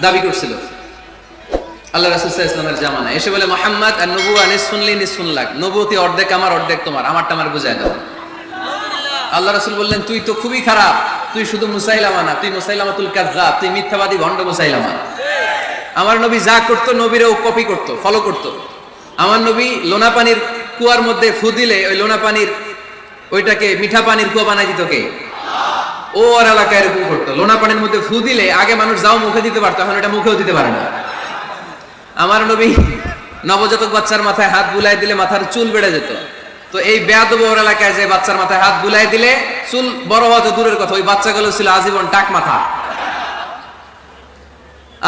দাবি করছিল। আল্লাহ রাসুল ইসলামের জামানা এসে বলে, মোহাম্মদ, আর নবু নিসফুন লাগ। নবুতি অর্ধেক আমার, অর্ধেক তোমার। আমার বুঝাই দাও। আল্লাহ রাসুল বললেন, তুই তো খুবই খারাপ। তুই শুধু মুসাইলামা না, তুই মুসাইলামাতুল কাজ্জাব, তুই মিথ্যাবাদী ভণ্ড মুসাইলামা। আমার নবী যা করতো, নবীরেও কপি করতো ফলো করতো। আমার নবী লোনা পানির কুয়ার মধ্যে ফু দিলে, ওই লোনা পানির, ওইটাকে মিঠা পানির কুয়া বানাই দিত কে? ও আর এলাকায় এরকম করতো। লোনা পানির মধ্যে ফু দিলে আগে মানুষ যাও মুখে দিতে পারতো, এখন এটা মুখেও দিতে পারে না। আমার নবী নবজাতক বাচ্চার মাথায় হাত বুলাই দিলে মাথার চুল বেড়ে যেত। তো এই বেয়াদব ওর এলাকায় যে বাচ্চার মাথায় হাত বুলাই দিলে চুল বড় হওয়া তো দূরের কথা, ওই বাচ্চাগুলো ছিল আজীবন টাক মাথা।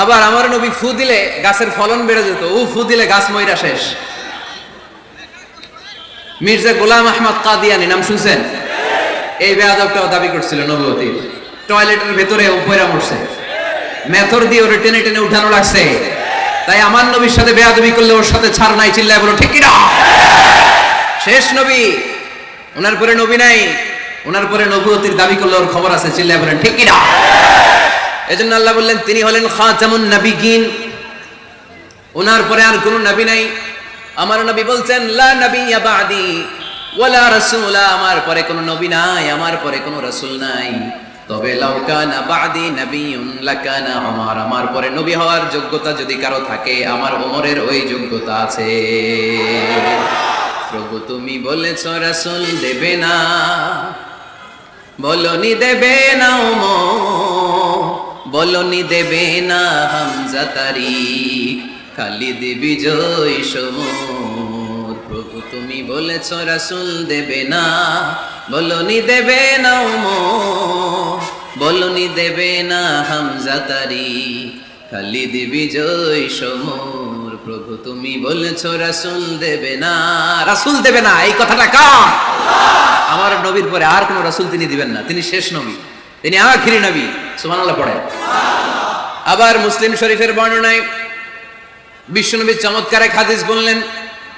আবার আমার নবী ফু দিলে গাছের ফলন বেড়ে যেত ও ফু দিলে গাছ ময়রা শেষ। মির্জা গোলাম আহমদ কাদিয়ানি, নাম শুনছেন? এই বেয়াদবটাও দাবি করছিল নবতী টয়লেটের ভেতরে উপরে মরছে। মেথর দিয়ে ওরে টেনে টেনে উঠানো লাগছে। তাই আমার নবীর সাথে বেয়াদবি করলে ওর সাথে ছাড় নাই, চিল্লায় বলো, ঠিক কিনা? শেষ নবী, ওনার পরে নবী নাই, ওনার পরে নবুয়তির দাবি করলে ওর খবর আছে, চিল্লায় বলেন, ঠিক কিনা? এজন্য আল্লাহ বললেন, তিনি হলেন খাতামুন নাবিগিন ওনার পরে আর কোনো নবী নাই। আমার নবী বলছেন, লা নাবিয়্যা বাদি। ওয়ালা রাসূলা, আমার পরে কোনো নবী নাই, আমার পরে কোনো রাসূল নাই। তবে লাউ কানা বাদি নাবিয়ুন, লাকানা আমার আমার পরে নবী হওয়ার যোগ্যতা যদি কারও থাকে, আমার ওমরের ওই যোগ্যতা আছে। প্রভু, তুমি বলেছ রাসূল দেবে না, বলনি দেবে না ওমর বলনি দেবে না হামজা তারিখ খালিদ বিজয় সমর প্রভু তুমি বলেছ, রাসুল দেবে না। বলনি দেবে না ওমর, বলনি দেবে না হামজা তারিখ খালিদ বিজয় সমর। প্রভু তুমি বলেছ, রাসুল দেবে না। রাসুল দেবে না, এই কথাটা কার? আমার নবীর পরে আর কোন রাসুল তিনি দিবেন না। তিনি শেষ নবী। তিনি আখিরি নবী। সুবহানাল্লাহ পড়ে আবার মুসলিম শরীফের বর্ণনায় বিশ্বনবী চমৎকার এক হাদিস বললেন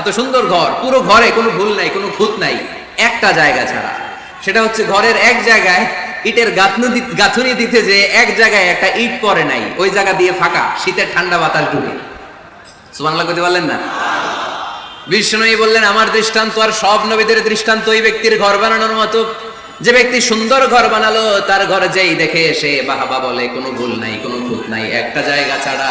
এত সুন্দর ঘর, পুরো ঘরে কোনো ভুল নাই, কোনো খুঁত নাই, একটা জায়গা ছাড়া। সেটা হচ্ছে ঘরের এক জায়গায় ইটের গাঁথনি গাঁথুনি দিতে যে এক জায়গায় একটা ইট পরে নাই, ওই জায়গা দিয়ে ফাঁকা, শীতের ঠান্ডা বাতাস ঢুকে। সুবহানাল্লাহ করতে পারলেন না? বিষ্ণুই বললেন, আমার দৃষ্টান্ত আর সব নবীদের দৃষ্টান্ত, ওই ব্যক্তির ঘর বানানোর মতো। যে ব্যক্তি সুন্দর ঘর বানালো, তার ঘরে যেই দেখে সে বাহাবা বলে, কোনো ভুল নাই, কোনো খুঁত নাই, একটা জায়গা ছাড়া।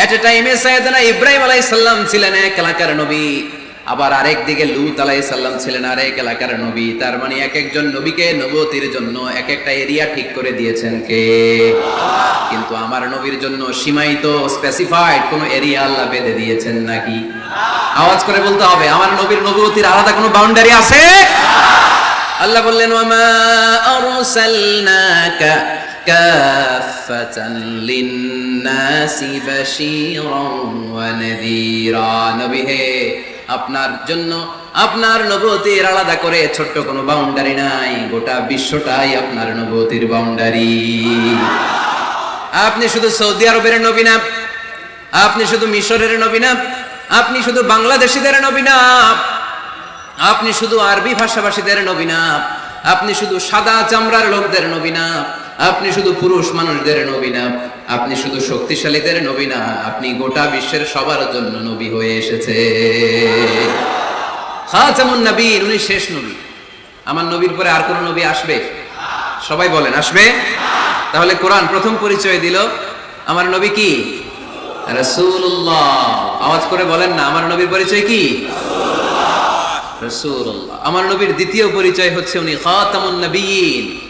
এট এ টাইমে সৈয়দনা ইব্রাহিম আলাইসাল্লাম ছিলেন এক এলাকার নবী আবার আরেক দিকে লুত আলাই সাল্লাম ছিলেন আরেক এলাকার নবী তার মানে এক একজন নবীকে নবতির জন্য এক একটা এরিয়া ঠিক করে দিয়েছেন কে কিন্তু আমার নবীর জন্য সীমায়িত স্পেসিফাইড কোন এরিয়া আল্লাহ বেঁধে দিয়েছেন নাকি আওয়াজ করে বলতে হবে আমার নবীর নবতির আলাদা কোনো বাউন্ডারি আছে আল্লাহ বললেন ওয়ামা আরসালনাকা বাশীরান ওয়া নাযীরা নবী হে, আপনার জন্য, আপনার নবতির আলাদা করে ছোট্ট কোনো বাউন্ডারি নাই। গোটা বিশ্বটাই আপনার নবতির বাউন্ডারি আপনি শুধু সৌদি আরবের নবী না, আপনি শুধু মিশরের নবী না, আপনি শুধু বাংলাদেশিদের নবী না, আপনি শুধু আরবি ভাষাভাষীদের নবী না, আপনি শুধু সাদা চামড়ার লোকদের নবী না আপনি শুধু পুরুষ মানুষদের নবী না, আপনি শুধু শক্তিশালীদের নবী না, আপনি গোটা বিশ্বের সবার জন্য নবী হয়ে এসেছে। খাতামুন নবীন উনি শেষ নবী। আমার নবীর পরে আর কোন নবী আসবে? সবাই বলেন, আসবে? তাহলে কোরআন প্রথম পরিচয় দিল। আমার নবী কি? রাসূলুল্লাহ। আওয়াজ করে বলেন না, আমার নবীর পরিচয় কি? রাসূলুল্লাহ। আমার নবীর দ্বিতীয় পরিচয় হচ্ছে উনি খাতামুন নবীন।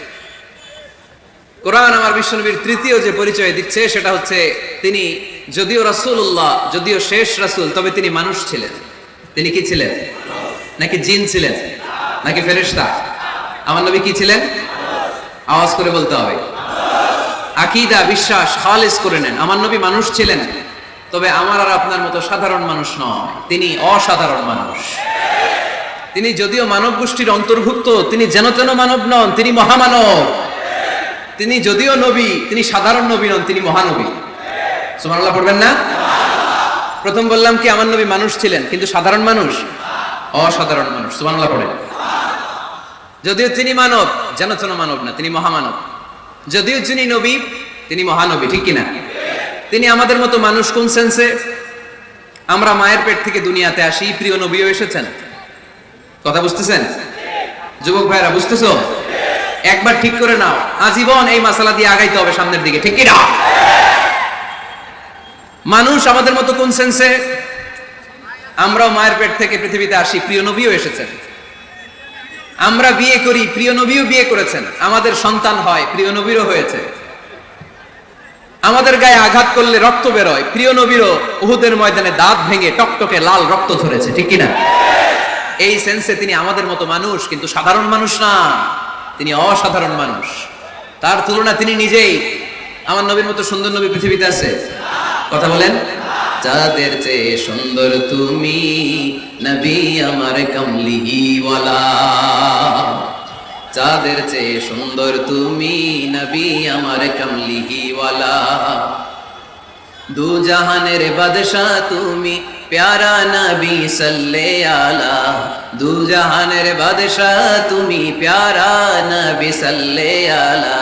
কোরআন আমার বিশ্বনবীর তৃতীয় যে পরিচয় দিচ্ছে, সেটা হচ্ছে তিনি যদিও রাসূলুল্লাহ, যদিও শেষ রাসূল, তবে তিনি মানুষ ছিলেন। তিনি কি ছিলেন? নাকি জিন ছিলেন? নাকি ফেরেশতা? আমার নবী কি ছিলেন? আওয়াজ করে বলতে হবে। আকীদা, বিশ্বাস, খালিস করে নেন। আমার নবী মানুষ ছিলেন, তবে আমার আর আপনার মতো সাধারণ মানুষ নয়। তিনি অসাধারণ মানুষ। তিনি যদিও মানব গোষ্ঠীর অন্তর্ভুক্ত, তিনি যেন তেন মানব নন, তিনি মহামানব। তিনি যদিও নবী, তিনি সাধারণ নবী নন, তিনি মহানবী। সুবহানাল্লাহ পড়বেন না? প্রথম বললাম কি, আমার নবী মানুষ ছিলেন, কিন্তু সাধারণ মানুষ? অসাধারণ মানুষ, সুবহানাল্লাহ পড়েন যদিও তিনি মানব, যেন তেন মানব না, তিনি মহামানব। যদিও যিনি নবী, তিনি মহানবী, ঠিক কিনা? তিনি আমাদের মতো মানুষ কোন সেন্সে আমরা মায়ের পেট থেকে দুনিয়াতে আসি, প্রিয় নবীও এসেছেন। কথা বুঝতেছেন? যুবক ভাইরা বুঝতেছো? একবার ঠিক করে নাও। আজীবন এই মাসালা দিয়ে আগাইতে হবে সামনের দিকে। ঠিক কিনা মানুষ আমাদের মতো কোন সেন্সে আমরাও মায়ের পেট থেকে পৃথিবীতে আসি, প্রিয় নবীও এসেছেন। আমরা বিয়ে করি, প্রিয় নবীও বিয়ে করেছেন। আমাদের সন্তান হয়, প্রিয় নবীরও হয়েছে। আমাদের গায়ে আঘাত করলে রক্ত বেরোয়, প্রিয় নবীরও উহুদের ময়দানে দাঁত ভেঙে টকটকে লাল রক্ত ধরেছে, ঠিক কিনা এই সেন্সে তিনি আমাদের মতো মানুষ, কিন্তু সাধারণ মানুষ না। তিনি অসাধারণ মানুষ। তার তুলনা তিনি নিজেই। আমার নবীর মতো সুন্দর নবী পৃথিবীতে আছে। কথা বলেন। যাদের চেয়ে সুন্দর তুমি নবী আমার কমলিওয়ালা যাদের চেয়ে সুন্দর তুমি নবী আমার কমলিওয়ালা দু জাহানের বাদশাহ তুমি, প্যারা নবী সাল্লে আলা। দু জাহানের বাদশাহ তুমি, প্যারা নবী সাল্লে আলা।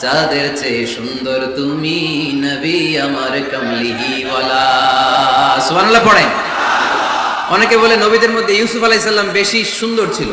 যাদের চেয়ে সুন্দর তুমি নবী আমার কমলিওয়ালা সুবহানাল্লাহ পড়েন। অনেকে বলে নবীদের মধ্যে ইউসুফ আলাইহিস সালাম বেশি সুন্দর ছিল।